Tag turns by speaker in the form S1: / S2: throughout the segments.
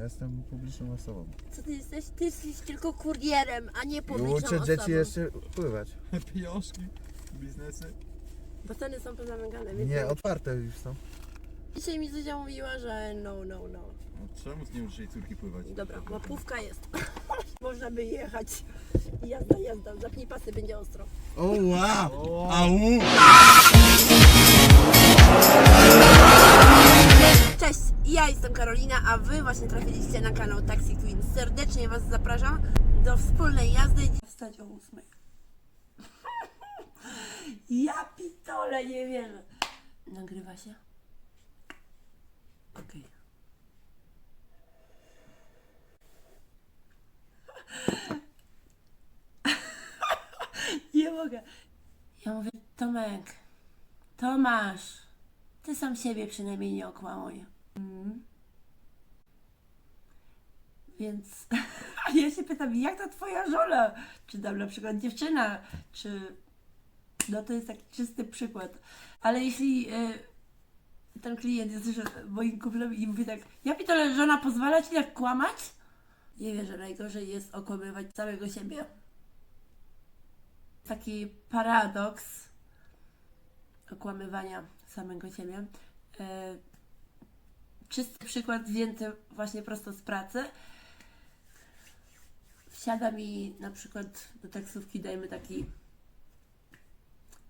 S1: Ja jestem publiczną osobą.
S2: Co ty jesteś? Ty jesteś tylko kurierem, a nie
S1: I
S2: publiczną
S1: uczę
S2: osobą.
S1: dzieci jeszcze pływać.
S3: Pieniążki, biznesy.
S2: Baseny są pozamykane, więc...
S1: Nie, otwarte już są.
S2: Dzisiaj mi Zuzia mówiła, że no, no, no.
S3: No, czemu nie uczysz jej córki pływać?
S2: Dobra, łapówka jest. Można by jechać. Jazda, jazda. Zapnij pasy, będzie ostro.
S1: O wow! Au!
S2: Jestem Karolina, a Wy właśnie trafiliście na kanał Taxi Queen. Serdecznie Was zapraszam do wspólnej jazdy. Wstać o ósmej. Ja pitole, nie wierzę. Nagrywa się? Okej. Nie mogę. Ja mówię, Tomek, Tomasz, ty sam siebie przynajmniej nie okłamuj. Mm. Więc ja się pytam, jak ta twoja żona? Czy tam na przykład dziewczyna? Czy... No to jest taki czysty przykład. Ale jeśli y, ten klient jest już moim kumplem i mówi tak, ja pitole, żona pozwala ci tak kłamać? Nie wierzę, najgorzej jest okłamywać całego siebie. Taki paradoks okłamywania samego siebie. E, czysty przykład wzięty właśnie prosto z pracy. Wsiada mi na przykład do taksówki, dajmy taki,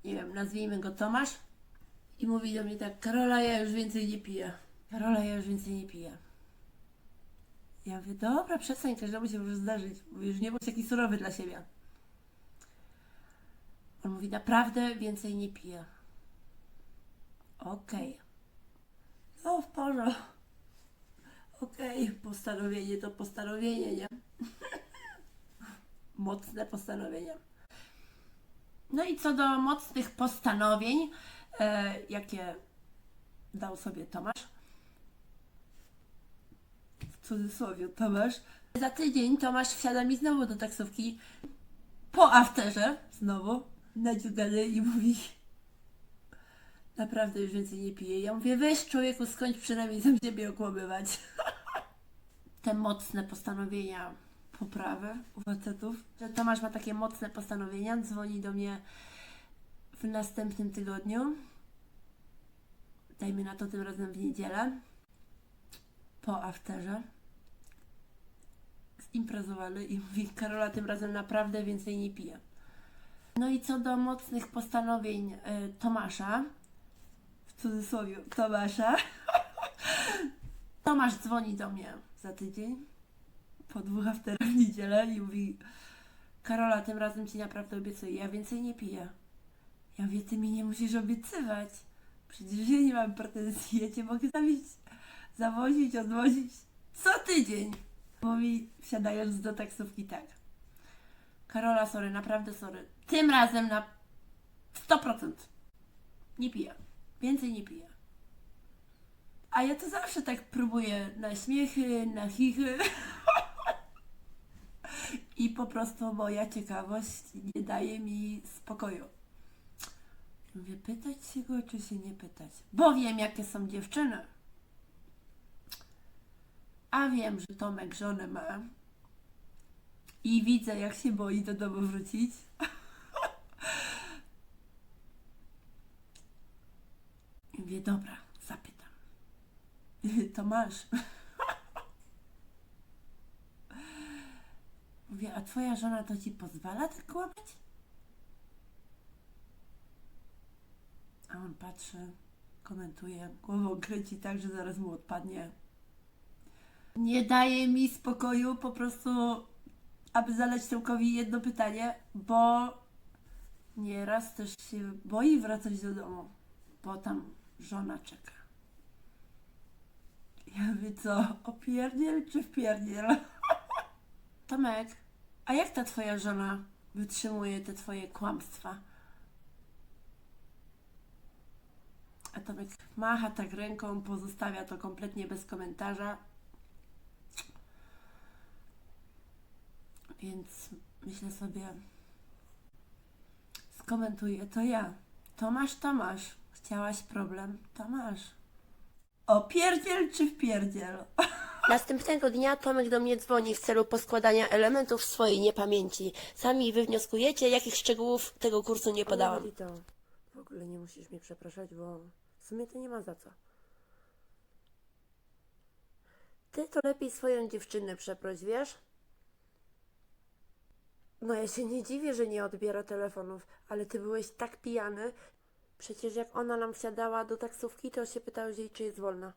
S2: nie wiem, nazwijmy go Tomasz i mówi do mnie tak, Karola, ja już więcej nie piję. Karola, ja już więcej nie piję. Ja mówię, dobra, przestań, każdemu się może zdarzyć. Już nie bądź taki surowy dla siebie. On mówi, naprawdę więcej nie piję. Okej. No, w porządku. Okej, postanowienie to postanowienie, nie? Mocne postanowienie. No i co do mocnych postanowień, e, jakie dał sobie Tomasz, w cudzysłowie Tomasz, za tydzień Tomasz wsiada mi znowu do taksówki po afterze, znowu, nadziugany i mówi Naprawdę już więcej nie piję. Ja mówię, weź człowieku, skończ przynajmniej sam siebie okłamywać. Te mocne postanowienia poprawy u facetów. Że Tomasz ma takie mocne postanowienia, dzwoni do mnie w następnym tygodniu. Dajmy na to tym razem w niedzielę. Po afterze. Zimprezowany i mówi, Karola, tym razem naprawdę więcej nie piję. No i co do mocnych postanowień y, Tomasza, w cudzysłowie Tomasza. Tomasz dzwoni do mnie za tydzień, po dwóch afterach w niedzielę i mówi Karola, tym razem Ci naprawdę obiecuję, ja więcej nie piję. Ja mówię, Ty mi nie musisz obiecywać. Przecież ja nie mam pretensji, ja Cię mogę zawieźć, zawozić, odwozić co tydzień. Mówi, wsiadając do taksówki tak. Karola, sorry, naprawdę sorry. Tym razem na 100%. Nie piję. Więcej nie piję. A ja to zawsze tak próbuję na śmiechy, na chichy. I po prostu moja ciekawość nie daje mi spokoju. Mówię, pytać się go, czy się nie pytać? Bo wiem, jakie są dziewczyny. A wiem, że Tomek żonę ma. I widzę, jak się boi do domu wrócić. Mówię, dobra, zapytam. To masz. Mówię, a twoja żona to ci pozwala tak kłamać? A on patrzy, komentuje, głową kręci tak, że zaraz mu odpadnie. Nie daje mi spokoju, po prostu, aby zadać Tomkowi jedno pytanie, bo nieraz też się boi wracać do domu, bo tam żona czeka. Ja mówię, co, opierdziel czy wpierdziel? Tomek, a jak ta twoja żona wytrzymuje te twoje kłamstwa? A Tomek macha tak ręką, pozostawia to kompletnie bez komentarza. Więc myślę sobie, skomentuję to ja. Tomasz, Tomasz, chciałaś problem? To masz. O pierdziel czy wpierdziel?
S4: Następnego dnia Tomek do mnie dzwoni w celu poskładania elementów swojej niepamięci. Sami wywnioskujecie, jakich szczegółów tego kursu nie podałam.
S2: to w ogóle nie musisz mnie przepraszać, bo w sumie to nie ma za co. Ty to lepiej swoją dziewczynę przeproś, wiesz? No ja się nie dziwię, że nie odbiera telefonów, ale ty byłeś tak pijany. Przecież jak ona nam wsiadała do taksówki, to się pytałeś jej, czy jest wolna.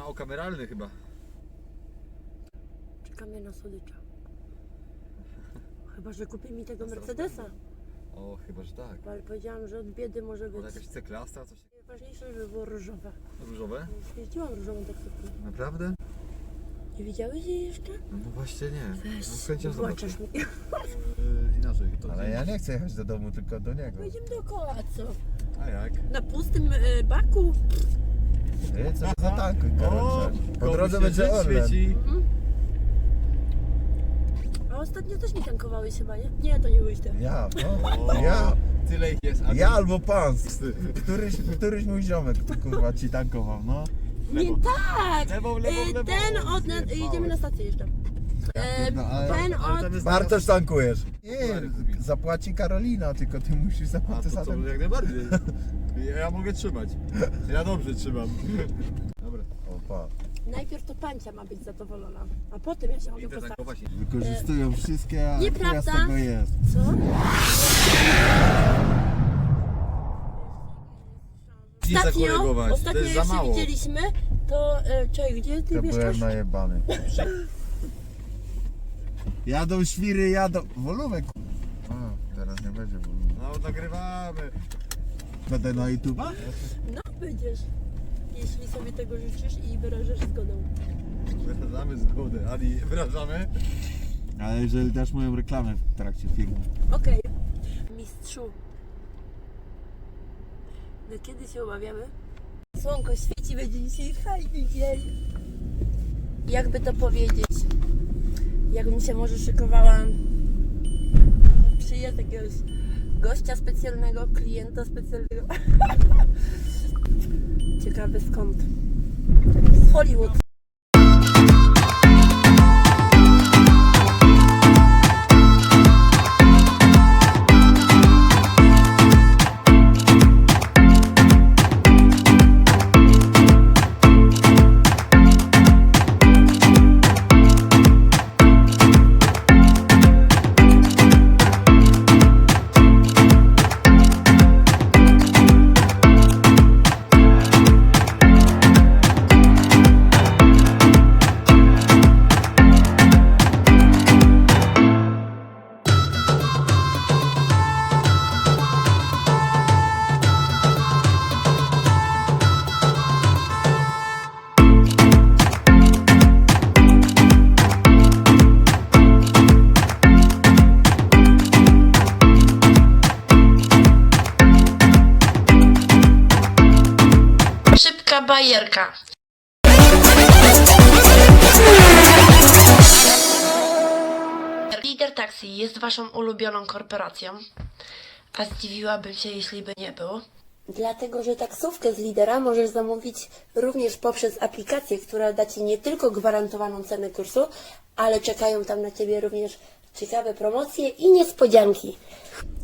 S3: Mało kameralny chyba.
S2: Czekamy na słodycza. Chyba, że kupi mi tego Mercedesa.
S3: O, chyba, że tak.
S2: Ale powiedziałam, że od biedy może
S3: Może
S2: być.
S3: jakaś C-klasa, coś
S2: Najważniejsze, żeby było różowe.
S3: różowe?
S2: Jeździłam różową taksówką.
S3: Naprawdę?
S2: Nie widziałeś jej jeszcze?
S3: No właśnie nie. No, z chęcią zobaczę.
S2: Włączasz mi.
S3: Yy, inaczej. To
S1: Ale ja nie chcę jechać do domu, tylko do niego.
S2: Pojedziemy dookoła, co?
S3: A jak?
S2: Na pustym e, baku?
S1: Ty, co za tankuj, Karol. Po
S3: komuś
S1: drodze
S3: się
S1: będzie
S3: żyć
S1: Orlen.
S3: świeci.
S2: A ostatnio też mi tankowałeś chyba, nie? Nie, to nie byłeś ty.
S1: Ja,
S3: O,
S1: no. Ja.
S3: Tyle ich jest. a
S1: Ja
S3: ty-
S1: albo pan. Któryś, któryś mój ziomek tu kurwa ci tankował, no.
S2: Nie
S3: Lewo.
S2: tak!
S3: Lewą, lewą, lewą.
S2: Ten od... Na,
S3: Zjebałeś.
S2: jedziemy na stację jeszcze. E,
S1: No, ale-
S2: ten
S3: ale
S2: od...
S3: jest-
S1: Bartosz tankujesz. Nie, zapłaci Karolina, tylko ty musisz
S3: A
S1: zapłacić
S3: to
S1: za
S3: co,
S1: ten...
S3: jak najbardziej. Ja, ja mogę trzymać. Ja dobrze trzymam. Dobra.
S1: O, pa.
S2: Najpierw to pancia ma być zadowolona, a potem ja się mogę
S3: Idę
S2: postawić.
S3: tankować.
S1: Wykorzystują wszystkie, a
S2: Nieprawda.
S1: chuja z tego jest.
S2: Co?
S3: Nie
S2: Ostatnio,
S3: zakorygować. To
S2: ostatnio
S3: jest
S2: jak
S3: za
S2: się
S3: mało.
S2: widzieliśmy, to... E, czekaj, gdzie ty
S1: To
S2: mieszkasz?
S1: byłem najebany. Jadą świry, jadą... Wolumek. A, teraz nie będzie wolumek.
S3: No nagrywamy.
S1: Będę na YouTube'a?
S2: No, będziesz. Jeśli sobie tego życzysz i wyrażasz zgodę.
S3: Wyrażamy zgodę. Ani wyrażamy.
S1: Ale jeżeli dasz moją reklamę w trakcie filmu.
S2: Okej. Mistrzu. Do kiedy się umawiamy? Słonko świeci, będzie dzisiaj fajny dzień. Jakby to powiedzieć? Jakbym się może szykowała przyjazd jakiegoś gościa specjalnego, klienta specjalnego. Ciekawe skąd. Z Hollywood.
S4: Bajerka. Lider Taxi jest waszą ulubioną korporacją, a zdziwiłabym się, jeśli by nie był.
S2: Dlatego, że taksówkę z lidera możesz zamówić również poprzez aplikację, która da Ci nie tylko gwarantowaną cenę kursu, ale czekają tam na Ciebie również ciekawe promocje i niespodzianki.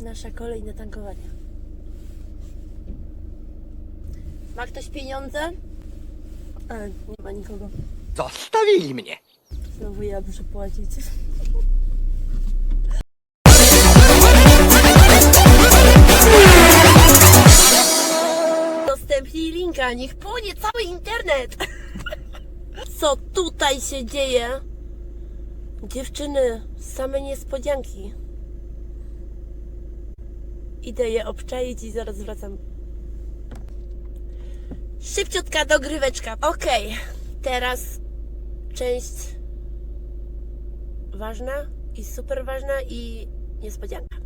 S2: Nasza kolej na tankowanie. Ma ktoś pieniądze? A, nie ma nikogo.
S5: Zostawili mnie.
S2: Znowu ja muszę płacić. Udostępnij linka, niech płonie cały internet. Co tutaj się dzieje? Dziewczyny, same niespodzianki. Idę je obczaić i zaraz wracam. Szybciutka dogryweczka. Okej, teraz część ważna i super ważna i niespodzianka.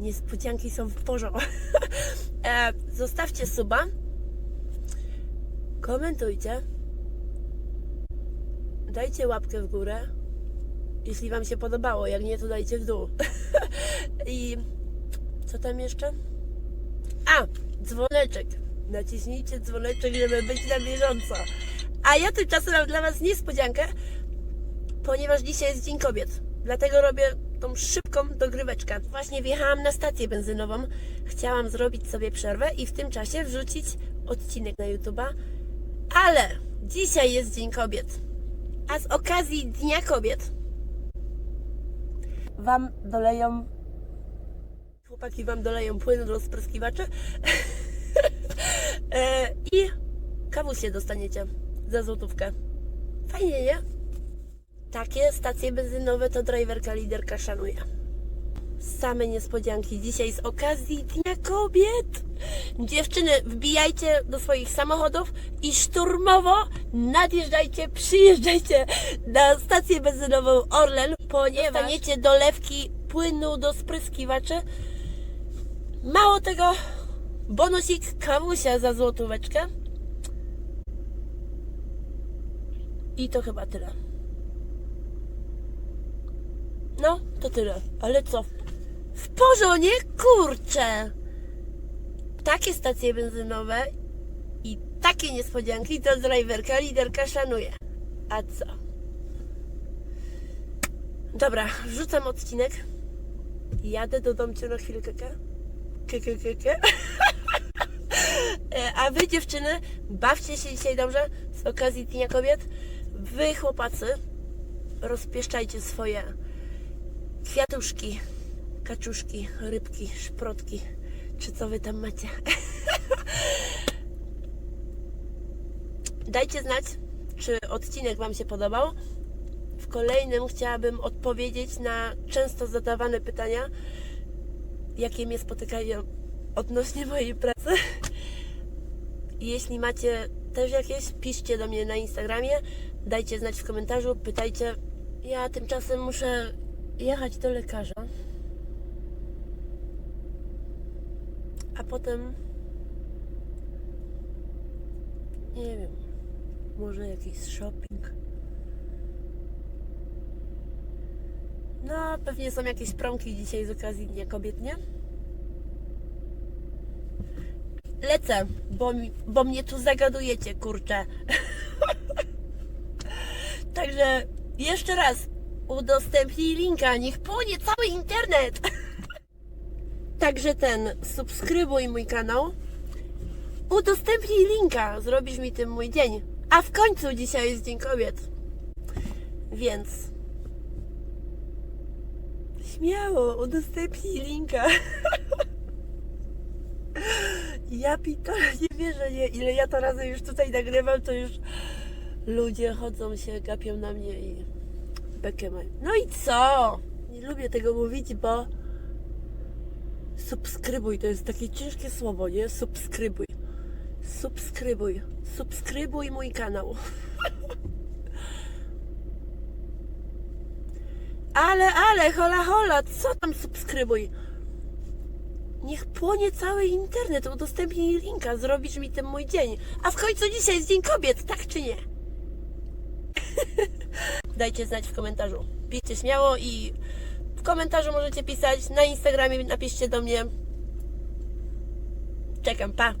S2: Niespodzianki są w porządku. e, zostawcie suba, komentujcie dajcie łapkę w górę, jeśli Wam się podobało. Jak nie, to dajcie w dół. I co tam jeszcze? A, dzwoneczek. Naciśnijcie dzwoneczek, żeby być na bieżąco. A ja tymczasem mam dla Was niespodziankę, ponieważ dzisiaj jest Dzień Kobiet. Dlatego robię tą szybką dogryweczkę. Właśnie wjechałam na stację benzynową. Chciałam zrobić sobie przerwę i w tym czasie wrzucić odcinek na YouTube'a. Ale dzisiaj jest Dzień Kobiet. A z okazji Dnia Kobiet Wam doleją chłopaki Wam doleją płynu do spryskiwaczy e, i kawusie dostaniecie za złotówkę. Fajnie, nie? Takie stacje benzynowe to driverka liderka szanuje. Same niespodzianki dzisiaj z okazji Dnia Kobiet. Dziewczyny, wbijajcie do swoich samochodów i szturmowo nadjeżdżajcie, przyjeżdżajcie na stację benzynową Orlen, ponieważ dostaniecie dolewki płynu do spryskiwaczy. Mało tego, bonusik kawusia za złotóweczkę. I to chyba tyle. No, to tyle. Ale co? W porządku, kurczę! Takie stacje benzynowe i takie niespodzianki to driverka, liderka szanuje. A co? Dobra, wrzucam odcinek. Jadę do domciu na chwilkę. Ke, ke, ke, ke. E, A wy dziewczyny, bawcie się dzisiaj dobrze z okazji Dnia Kobiet. Wy chłopacy, rozpieszczajcie swoje kwiatuszki, kaczuszki, rybki, szprotki, czy co wy tam macie. Dajcie znać, czy odcinek Wam się podobał. W kolejnym chciałabym odpowiedzieć na często zadawane pytania, jakie mnie spotykają odnośnie mojej pracy. Jeśli macie też jakieś, piszcie do mnie na Instagramie, dajcie znać w komentarzu, pytajcie. Ja tymczasem muszę jechać do lekarza. A potem nie wiem, może jakiś shopping. No, pewnie są jakieś promki dzisiaj z okazji Dnia Kobiet, nie? Lecę, bo, bo mnie tu zagadujecie, kurczę. Także jeszcze raz udostępnij linka, niech płonie cały internet. Także ten, subskrybuj mój kanał. Udostępnij linka, zrobisz mi tym mój dzień. A w końcu dzisiaj jest Dzień Kobiet. Więc śmiało, udostępnij linka. Ja pitole nie wierzę, nie, ile ja to razy już tutaj nagrywam, to już ludzie chodzą się, gapią na mnie i bekę mają. No i co? Nie lubię tego mówić, bo subskrybuj, to jest takie ciężkie słowo, nie? Subskrybuj. Subskrybuj. Subskrybuj mój kanał. Ale, ale, hola, hola, co tam subskrybuj? Niech płonie cały internet, udostępnij linka, zrobisz mi ten mój dzień. A w końcu dzisiaj jest Dzień Kobiet, tak czy nie? Dajcie znać w komentarzu. Piszcie śmiało i w komentarzu możecie pisać. Na Instagramie napiszcie do mnie. Czekam, pa!